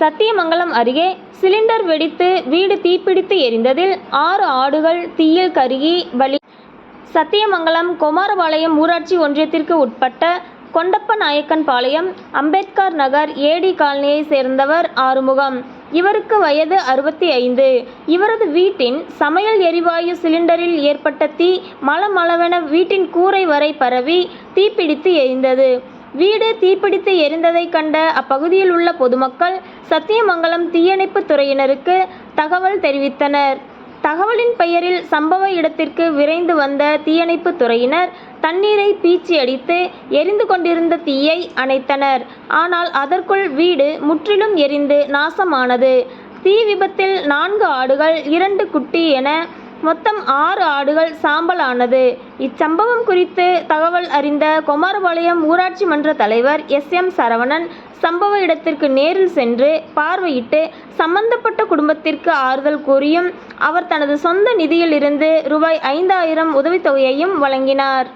சத்தியமங்கலம் அருகே சிலிண்டர் வெடித்து வீடு தீப்பிடித்து எரிந்ததில் ஆறு ஆடுகள் தீயில் கருகி பலி சத்தியமங்கலம் குமாரபாளையம் ஊராட்சி ஒன்றியத்திற்கு உட்பட்ட கொண்டப்பநாயக்கன்பாளையம் அம்பேத்கர் நகர் ஏடி காலனியை சேர்ந்தவர் ஆறுமுகம். இவருக்கு வயது அறுபத்தி ஐந்து இவரது வீட்டின் சமையல் எரிவாயு சிலிண்டரில் ஏற்பட்ட தீ மலமளவென வீட்டின் கூரை வரை பரவி தீப்பிடித்து எரிந்தது. வீடு தீப்பிடித்து எரிந்ததை கண்ட அப்பகுதியில் உள்ள பொதுமக்கள் சத்தியமங்கலம் தீயணைப்பு துறையினருக்கு தகவல் தெரிவித்தனர். தகவலின் பெயரில் சம்பவ இடத்திற்கு விரைந்து வந்த தீயணைப்பு துறையினர் தண்ணீரை பீச்சி அடித்து எரிந்து கொண்டிருந்த தீயை அணைத்தனர். ஆனால் அதற்குள் வீடு முற்றிலும் எரிந்து நாசமானது. தீ விபத்தில் நான்கு ஆடுகள் இரண்டு குட்டி என மொத்தம் ஆறு ஆடுகள் சாம்பலானது. இச்சம்பவம் குறித்து தகவல் அறிந்த குமாரபாளையம் ஊராட்சி மன்ற தலைவர் எஸ். எம். சரவணன் சம்பவ இடத்திற்கு நேரில் சென்று பார்வையிட்டு சம்பந்தப்பட்ட குடும்பத்திற்கு ஆறுதல் கூறியும் அவர் தனது சொந்த நிதியிலிருந்து ரூபாய் ஐந்தாயிரம் உதவித்தொகையையும் வழங்கினார்.